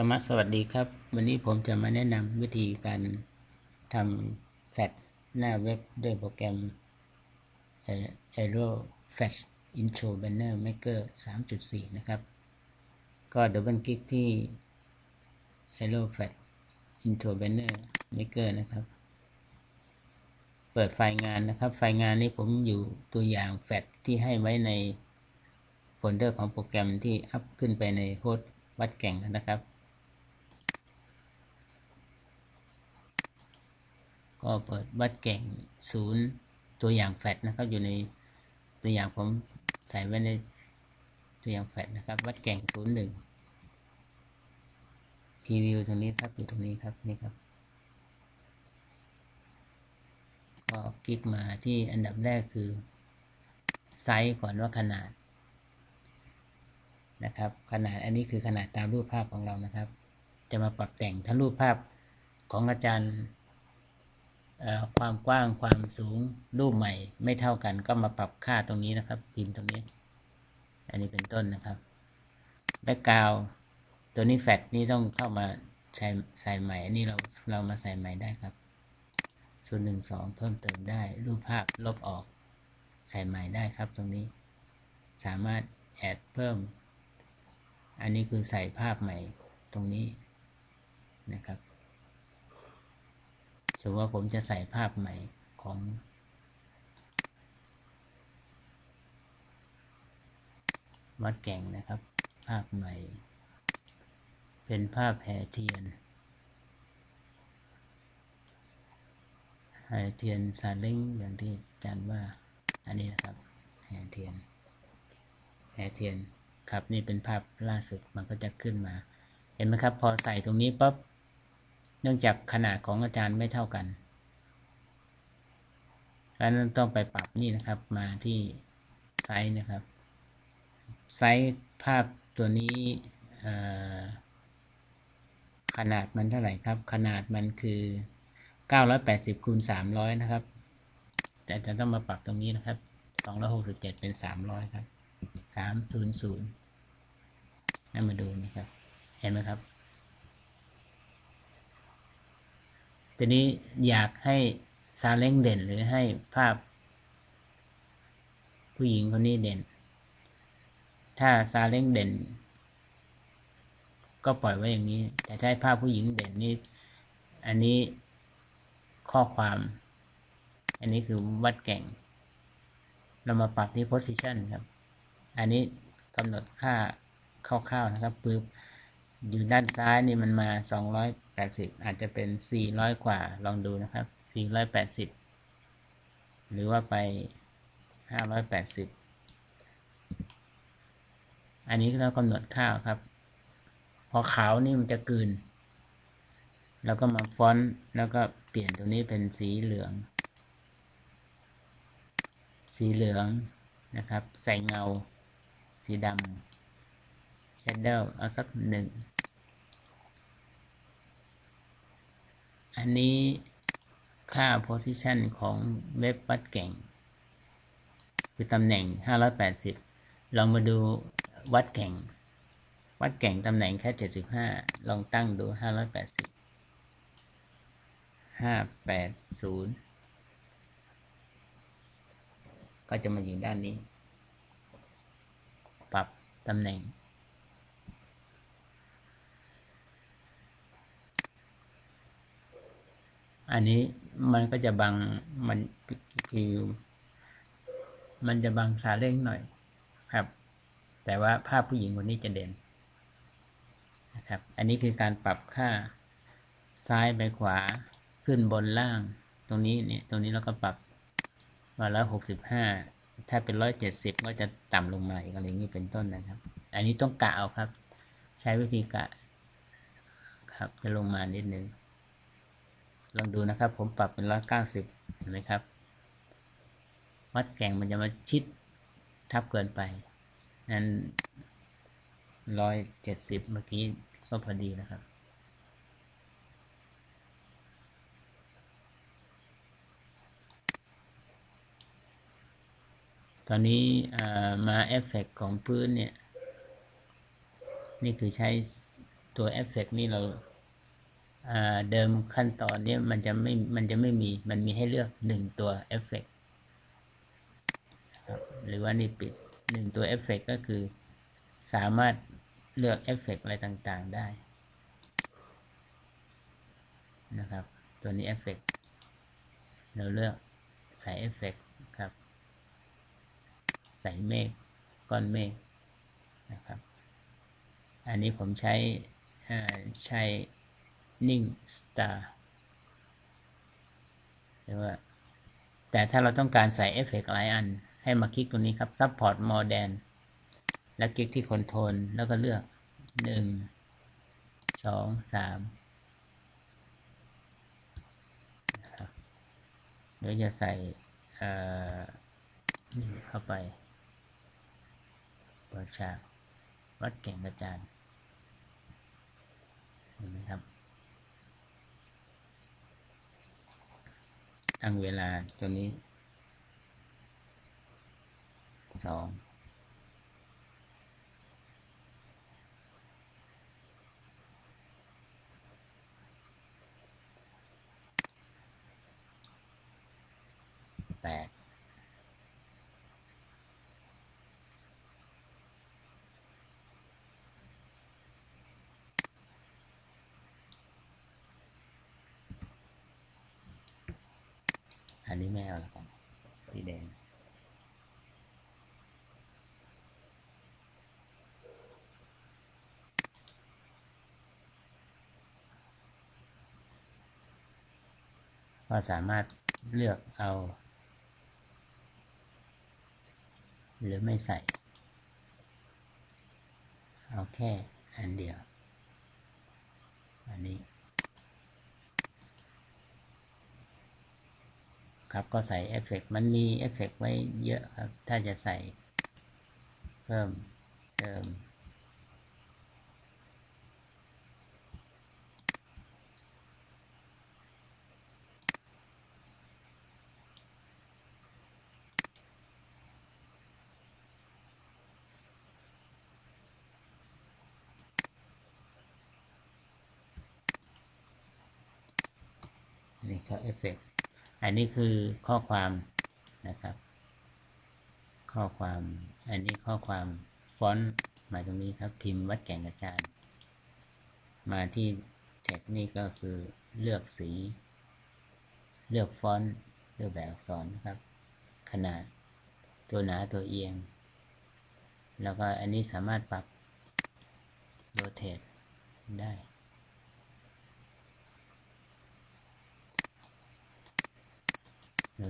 ธรรมะสวัสดีครับ วันนี้ผมจะมาแนะนำวิธีการทำแฟลชหน้าเว็บด้วยโปรแกรม Aero Flash Intro Banner Maker 3.4 นะครับ ก็ดับเบิลคลิกที่ Aero Flash Intro Banner Maker นะครับ เปิดไฟล์งานนะครับ ไฟล์งานนี้ผมอยู่ตัวอย่างแฟลชที่ให้ไว้ในโฟลเดอร์ของโปรแกรมที่อัพขึ้นไปในโฮสต์วัดแก่งนะครับ ก็เปิดวัดแก่งศูนย์ตัวอย่างแฟลชนะครับ อยู่ในตัวอย่างผมใส่ไว้ในตัวอย่างแฟลชนะครับ วัดแก่งศูนย์หนึ่งพรีวิวตรงนี้ครับอยู่ตรงนี้ครับนี่ครับ ก็คลิกมาที่อันดับแรกคือไซส์ก่อนว่าขนาดนะครับ ขนาดอันนี้คือขนาดตามรูปภาพของเรานะครับ จะมาปรับแต่งถ้ารูปภาพของอาจารย์ ความกว้างความสูงรูปใหม่ไม่เท่ากันก็มาปรับค่าตรงนี้นะครับ พิมพ์ตรงนี้ อันนี้เป็นต้นนะครับแบ็กกราวตัวนี้แฟตนี่ต้องเข้ามาใช้ใส่ใหม่ อันนี้เราเรามาใส่ใหม่ได้ครับ ส่วนหนึ่งสองเพิ่มเติมได้ รูปภาพลบออก ใส่ใหม่ได้ครับตรงนี้ สามารถแอดเพิ่ม อันนี้คือใส่ภาพใหม่ตรงนี้นะครับ สมมติว่าผมจะใส่ภาพใหม่ของ วัดแก่งนะครับ ภาพใหม่ เป็นภาพแห่เทียนแห่เทียนซาเล้งอย่างที่อาจารย์ว่า อันนี้นะครับแห่เทียนแห่เทียนครับนี่เป็นภาพล่าสุดมันก็จะขึ้นมา เห็นไหมครับ พอใส่ตรงนี้ปั๊บ เนื่องจากขนาดของอาจารย์ไม่เท่ากันดังนั้นต้องไปปรับนี่นะครับมาที่ไซส์นะครับ ไซส์ภาพตัวนี้ขนาดมันเท่าไหร่ครับ ขนาดมันคือ 980คูณ300 นะครับ แต่จะต้องมาปรับตรงนี้นะครับ 267 เป็น 300 ครับ 300 ให้มาดูนะครับ เห็นไหมครับ ทีนี้อยากให้ซาเล้งเด่นหรือให้ภาพ ผู้หญิงคนนี้เด่น ถ้าซาเล้งเด่น ก็ปล่อยไว้อย่างนี้ แต่ถ้าภาพผู้หญิงเด่นนี่อันนี้ข้อความ อันนี้คือวัดแก่ง เรามาปรับที่ position ครับ อันนี้กำหนดค่าคร่าวๆนะครับปึ๊บ อยู่ด้านซ้ายนี่มันมา 280 อาจจะเป็น 400 กว่า ลองดูนะครับ 480 หรือว่าไป 580 อันนี้เรากำหนดค่าครับ พอขาวนี่มันจะกืน แล้วก็มาฟอนต์ แล้วก็เปลี่ยนตรงนี้เป็นสีเหลือง สีเหลืองนะครับ ใส่เงา สีดำ Shadow เอาสักหนึ่ง อันนี้ค่า position ของเว็บวัดแก่ง คือตำแหน่ง 580 ลองมาดูวัดแก่ง วัดแก่งตำแหน่งแค่ 75 ลองตั้งดู 580 580 ก็จะมาอยู่ด้านนี้ ปรับตำแหน่ง อันนี้มันก็จะบังมันคือมันจะบังสาเล่งหน่อยครับ แต่ว่าภาพผู้หญิงคนนี้จะเด่นนะครับ อันนี้คือการปรับค่าซ้ายไปขวาขึ้นบนล่าง ตรงนี้เนี่ยตรงนี้เราก็ปรับมาแล้วหกสิบห้าถ้าเป็นร้อยเจ็ดสิบก็จะต่ำลงมาอีกอะไรอย่างนี้เป็นต้นนะครับ อันนี้ต้องกะเอาครับ ใช้วิธีกะครับจะลงมานิดนึง ลองดูนะครับผมปรับเป็นร้อยเก้าสิบเห็นไหมครับ วัดแก่งมันจะมาชิดทับเกินไปนั้นร้อยเจ็ดสิบเมื่อกี้ก็พอดีนะครับตอนนี้มาเอฟเฟกของพื้นเนี่ย นี่คือใช้ตัวเอฟเฟกนี่เราอ่า เดิมขั้นตอนนี้มันจะไม่มันจะไม่มีมันมีให้เลือกหนึ่งตัวเอฟเฟกหรือว่านี่ปิดหนึ่งตัวเอฟเฟกก็คือสามารถเลือกเอฟเฟกอะไรต่างๆได้นะครับ ตัวนี้เอฟเฟกเราเลือกใส่เอฟเฟกครับ ใส่เมฆก้อนเมฆนะครับ อันนี้ผมใช้ใช้ นิ่งสตาร์หรือว่าแต่ถ้าเราต้องการใส่เอฟเฟกต์หลายอัน ให้มาคลิกตรงนี้ครับ Support More Than แล้วคลิกที่ Control แล้วก็เลือก 1 2 3นะครับเดี๋ยวจะใส่เอ่อนี่เข้าไปเปิดฉากวัดแก่งกระจานเห็นไหมครับ ตั้งเวลาตัวนี้สองแปดอั นนี้ไม่เอาแล้วกันสีแดง ก็สามารถเลือกเอา หรือไม่ใส่ เอาแค่อันเดียว อันนี้ ครับก็ใส่เอฟเฟกมันมีเอฟเฟกไว้เยอะครับ ถ้าจะใส่เพิ่มเติมนี่ครับเอฟเฟก อันนี้คือข้อความนะครับ ข้อความอันนี้ข้อความฟอนต์มาตรงนี้ครับพิมพ์วัดแก่งกระจานมาที่แท็กนี่ก็คือเลือกสี เลือกฟอนต์เลือกแบบอักษรนะครับ ขนาดตัวหนาตัวเอียง แล้วก็อันนี้สามารถปรับโรเตทได้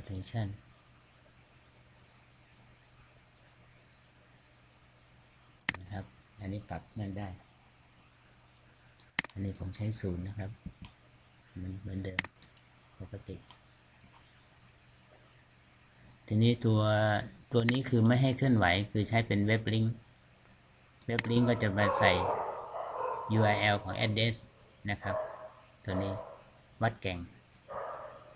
rotation นะครับ อันนี้ปรับนั่นได้ อันนี้ผมใช้ศูนย์นะครับมันเหมือนเดิมปกติ ทีนี้ตัวตัวนี้คือไม่ให้เคลื่อนไหว คือใช้เป็นเว็บลิงก์ เว็บลิงก์ก็จะมาใส่ URL ของ address นะครับ ตัวนี้วัดแก่ง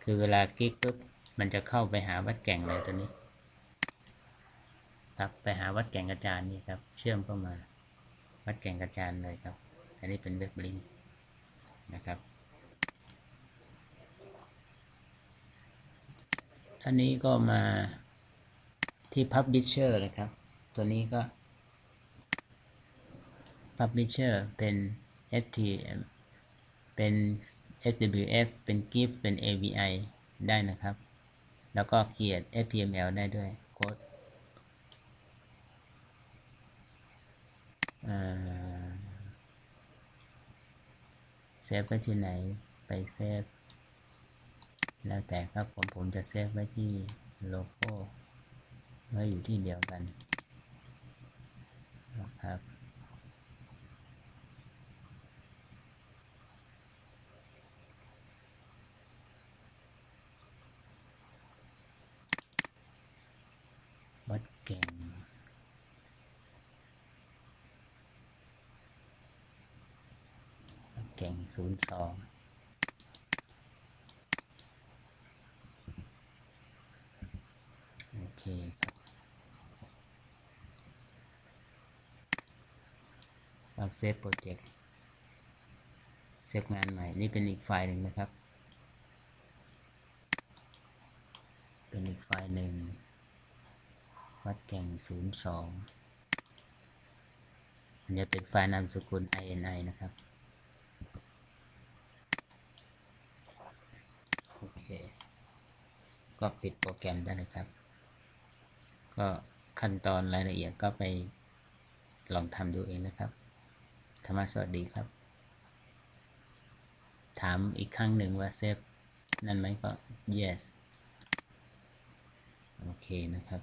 คือเวลาคลิกปุ๊บ มันจะเข้าไปหาวัดแก่งเลยตัวนี้ ครับไปหาวัดแก่งกระจานนี่ครับ เชื่อมเข้ามา วัดแก่งกระจานเลยครับ อันนี้เป็นเว็บลิงก์นะครับ อันนี้ก็มาที่ Publisher นะครับ ตัวนี้ก็ Publisher เป็น HTM เป็น SWF เป็น GIF เป็น AVI ได้นะครับ แล้วก็เขียน HTML ได้ด้วยโค้ดเซฟไว้ที่ไหนไปเซฟ แล้วแต่ครับผมผมจะเซฟไว้ที่โลโก้ไว้อยู่ที่เดียวกันนะครับ วัดเก่ง วัดเก่งศูนย์สองโอเคครับเราเซฟโปรเจกต์เซฟงานใหม่ นี่เป็นอีกไฟล์หนึ่งนะครับ เป็นอีกไฟล์หนึ่ง วัดแก่ง02อันนี้เป็นไฟล์นามสกุล ini นะครับ โอเค ก็ปิดโปรแกรมได้เลยครับ ก็ขั้นตอนรายละเอียดก็ไปลองทำดูเองนะครับ ธรรมะสวัสดีครับ ถามอีกครั้งหนึ่งว่าเซฟนั่นไหมก็ yes โอเคนะครับ